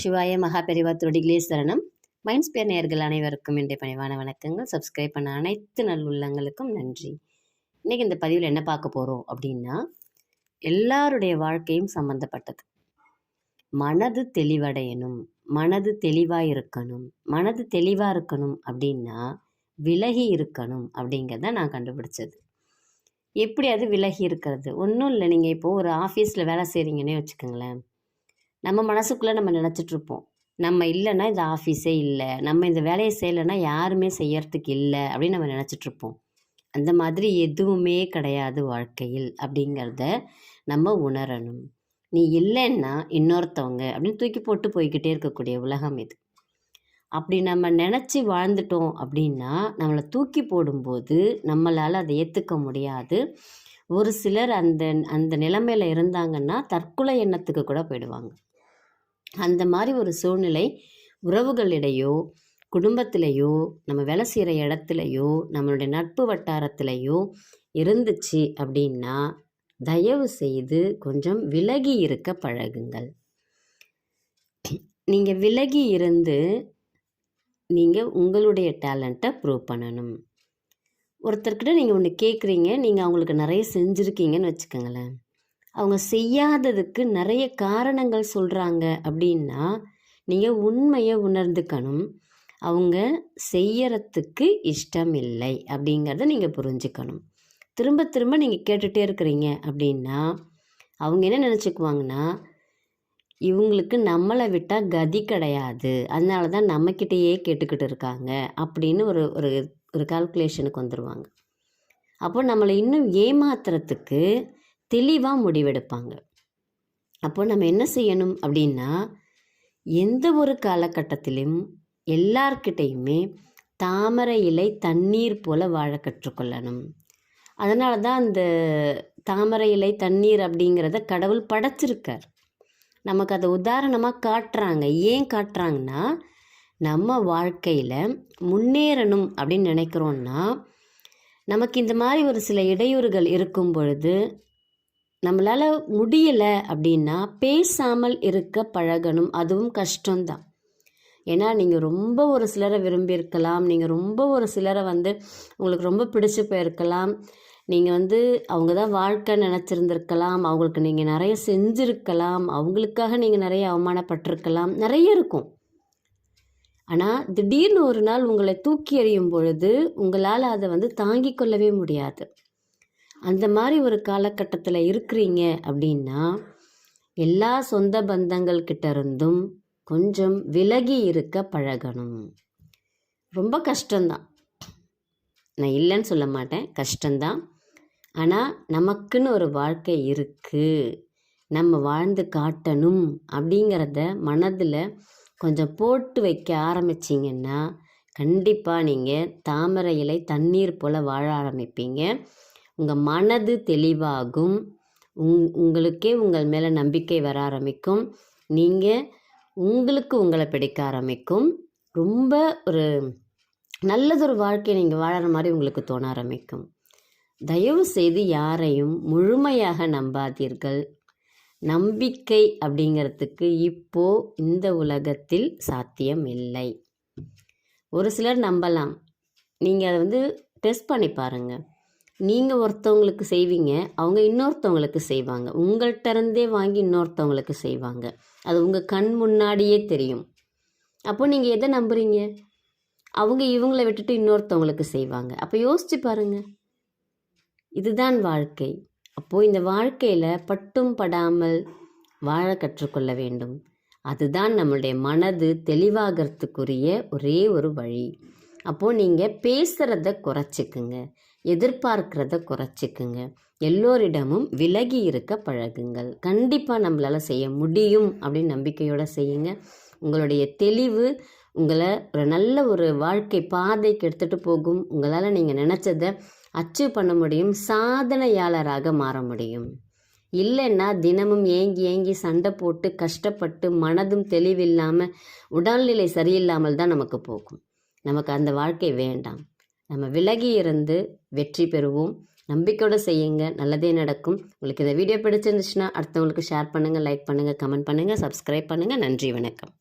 சிவாய மகாபெரிவா திருடிகளே சரணம். மைண்ட்ஸ் பேர் நேயர்கள் அனைவருக்கும் இன்றைய பணிவான வணக்கங்கள். சப்ஸ்கிரைப் பண்ண அனைத்து நல்லுள்ளங்களுக்கும் நன்றி. இன்றைக்கி இந்த பதிவில் என்ன பார்க்க போகிறோம் அப்படின்னா எல்லாருடைய வாழ்க்கையும் சம்மந்தப்பட்டது மனது தெளிவடையணும் மனது தெளிவாக இருக்கணும் மனது தெளிவாக இருக்கணும் அப்படின்னா விலகி இருக்கணும் அப்படிங்கிறத நான் கண்டுபிடிச்சது. எப்படி அது விலகி இருக்கிறது? ஒன்றும் இல்லை நீங்கள் இப்போது ஒரு ஆஃபீஸில் வேலை செய்கிறீங்கன்னே வச்சுக்கோங்களேன். நம்ம மனசுக்குள்ளே நம்ம நினச்சிட்ருப்போம் நம்ம இல்லைன்னா இந்த ஆஃபீஸே இல்லை. நம்ம இந்த வேலையை செய்யலைன்னா யாருமே செய்யறதுக்கு இல்லை அப்படின்னு நம்ம நினச்சிட்ருப்போம் அந்த மாதிரி எதுவுமே கிடையாது வாழ்க்கையில் அப்படிங்கிறத நம்ம உணரணும். நீ இல்லைன்னா இன்னொருத்தவங்க அப்படின்னு தூக்கி போட்டு போய்கிட்டே இருக்கக்கூடிய உலகம் இது. அப்படி நம்ம நினச்சி வாழ்ந்துட்டோம் அப்படின்னா நம்மளை தூக்கி போடும்போது நம்மளால் அதை ஏற்றுக்க முடியாது. ஒரு சிலர் அந்த அந்த நிலைமையில் இருந்தாங்கன்னா தற்கொலை எண்ணத்துக்கு கூட போயிடுவாங்க. அந்த மாதிரி ஒரு சூழ்நிலை உறவுகளிடையோ குடும்பத்திலையோ நம்ம வேலை செய்கிற இடத்துலையோ நம்மளுடைய நட்பு வட்டாரத்திலையோ இருந்துச்சு அப்படின்னா தயவு செய்து கொஞ்சம் விலகி இருக்க பழகுங்கள். நீங்கள் விலகி இருந்து நீங்கள் உங்களுடைய டேலண்ட்டை ப்ரூவ் பண்ணணும். ஒருத்தர்கிட்ட நீங்கள் ஒன்று கேட்குறீங்க நீங்கள் அவங்களுக்கு நிறைய செஞ்சுருக்கீங்கன்னு வச்சுக்கோங்களேன். அவங்க செய்யாததுக்கு நிறைய காரணங்கள் சொல்கிறாங்க அப்படின்னா நீங்கள் உண்மையை உணர்ந்துக்கணும். அவங்க செய்யறதுக்கு இஷ்டம் இல்லை அப்படிங்கிறத நீங்கள் புரிஞ்சுக்கணும். திரும்ப திரும்ப நீங்கள் கேட்டுகிட்டே இருக்கிறீங்க அப்படின்னா அவங்க என்ன நினச்சிக்குவாங்கன்னா இவங்களுக்கு நம்மளை விட்டால் கதி கிடையாது. அதனால தான் நம்மக்கிட்டேயே கேட்டுக்கிட்டு இருக்காங்க அப்படின்னு ஒரு ஒரு ஒரு கால்குலேஷனுக்கு வந்துடுவாங்க அப்போ நம்மளை இன்னும் ஏமாத்துறதுக்கு தெளிவாக முடிவெடுப்பாங்க. அப்போ நம்ம என்ன செய்யணும் அப்படின்னா எந்த ஒரு காலகட்டத்திலும் எல்லார்கிட்டையுமே தாமரை இலை தண்ணீர் போல வாழ கற்றுக்கொள்ளணும். அதனால தான் அந்த தாமரை இலை தண்ணீர் அப்படிங்கிறத கடவுள் படைச்சிருக்கார். நமக்கு அதை உதாரணமாக காட்டுறாங்க. ஏன் காட்டுறாங்கன்னா நம்ம வாழ்க்கையில் முன்னேறணும் அப்படின்னு நினைக்கிறோன்னா நமக்கு இந்த மாதிரி ஒரு சில இடையூறுகள் இருக்கும் பொழுது நம்மளால் முடியலை அப்படின்னா பேசாமல் இருக்க பழகணும். அதுவும் கஷ்டம்தான். ஏன்னா நீங்கள் ரொம்ப ஒரு சிலரை விரும்பியிருக்கலாம் நீங்கள் ரொம்ப ஒரு சிலரை வந்து உங்களுக்கு ரொம்ப பிடிச்சி போயிருக்கலாம். நீங்கள் வந்து அவங்க தான் வாழ்க்கை நினச்சிருந்துருக்கலாம். அவங்களுக்கு நீங்கள் நிறைய செஞ்சுருக்கலாம். அவங்களுக்காக நீங்கள் நிறைய அவமானப்பட்டிருக்கலாம். நிறைய இருக்கும். ஆனால் திடீர்னு ஒரு நாள் உங்களை தூக்கி எறியும் பொழுது உங்களால் அதை வந்து தாங்கிக் கொள்ளவே முடியாது. அந்த மாதிரி ஒரு காலகட்டத்தில் இருக்கிறீங்க அப்படின்னா எல்லா சொந்த பந்தங்கள் கிட்ட இருந்தும் கொஞ்சம் விலகி இருக்க பழகணும். ரொம்ப கஷ்டம்தான். நான் இல்லைன்னு சொல்ல மாட்டேன். கஷ்டம்தான். ஆனால் நமக்குன்னு ஒரு வாழ்க்கை இருக்குது நம்ம வாழ்ந்து காட்டணும் அப்படிங்கிறத மனதில் கொஞ்சம் போட்டு வைக்க ஆரம்பிச்சிங்கன்னா கண்டிப்பாக நீங்கள் தாமரை இலை தண்ணீர் போல் வாழ ஆரம்பிப்பீங்க. உங்கள் மனது தெளிவாகும். உங் உங்களுக்கே உங்கள் மேலே நம்பிக்கை வர ஆரம்பிக்கும். நீங்கள் உங்களுக்கு உங்களை பிடிக்க ஆரம்பிக்கும். ரொம்ப ஒரு நல்லதொரு வாழ்க்கையை நீங்கள் வாழற மாதிரி உங்களுக்கு தோண ஆரம்பிக்கும். தயவு செய்து யாரையும் முழுமையாக நம்பாதீர்கள். நம்பிக்கை அப்படிங்கிறதுக்கு இப்போ இந்த உலகத்தில் சாத்தியம் இல்லை. ஒரு சிலர் நம்பலாம். நீங்கள் அதை வந்து டெஸ்ட் பண்ணி பாருங்கள் நீங்கள் ஒருத்தவங்களுக்கு செய்வீங்க அவங்க இன்னொருத்தவங்களுக்கு செய்வாங்க. உங்கள்கிட்ட இருந்தே வாங்கி இன்னொருத்தவங்களுக்கு செய்வாங்க. அது உங்கள் கண் முன்னாடியே தெரியும். அப்போ நீங்கள் எதை நம்புறீங்க? அவங்க இவங்களை விட்டுட்டு இன்னொருத்தவங்களுக்கு செய்வாங்க. அப்போ யோசிச்சு பாருங்க. இதுதான் வாழ்க்கை. அப்போது இந்த வாழ்க்கையில் பட்டும் படாமல் வாழ கற்றுக்கொள்ள வேண்டும். அதுதான் நம்மளுடைய மனது தெளிவாகிறதுக்குரிய ஒரே ஒரு வழி. அப்போது நீங்கள் பேசுகிறத குறைச்சிக்குங்க. எதிர்பார்க்கிறத குறைச்சிக்குங்க. எல்லோரிடமும் விலகி இருக்க பழகுங்கள். கண்டிப்பாக நம்மளால் செய்ய முடியும் அப்படின்னு நம்பிக்கையோடு செய்யுங்க. உங்களுடைய தெளிவு உங்களை ஒரு நல்ல ஒரு வாழ்க்கை பாதைக்கு எடுத்துகிட்டு போகும். உங்களால் நீங்கள் நினச்சதை அச்சீவ் பண்ண முடியும். சாதனையாளராக மாற முடியும். இல்லைன்னா தினமும் ஏங்கி ஏங்கி சண்டை போட்டு கஷ்டப்பட்டு மனதும் தெளிவில்லாமல் உடல்நிலை சரியில்லாமல் தான் நமக்கு போகும். நமக்கு அந்த வாழ்க்கை வேண்டாம். நம்ம விலகி இருந்து வெற்றி பெறுவோம். நம்பிக்கையோடு செய்யுங்க. நல்லதே நடக்கும். உங்களுக்கு இந்த வீடியோ பிடிச்சிருந்துச்சுன்னா அடுத்தவங்களுக்கு ஷேர் பண்ணுங்கள் லைக் பண்ணுங்கள் கமெண்ட் பண்ணுங்கள் சப்ஸ்கிரைப் பண்ணுங்கள் நன்றி வணக்கம்.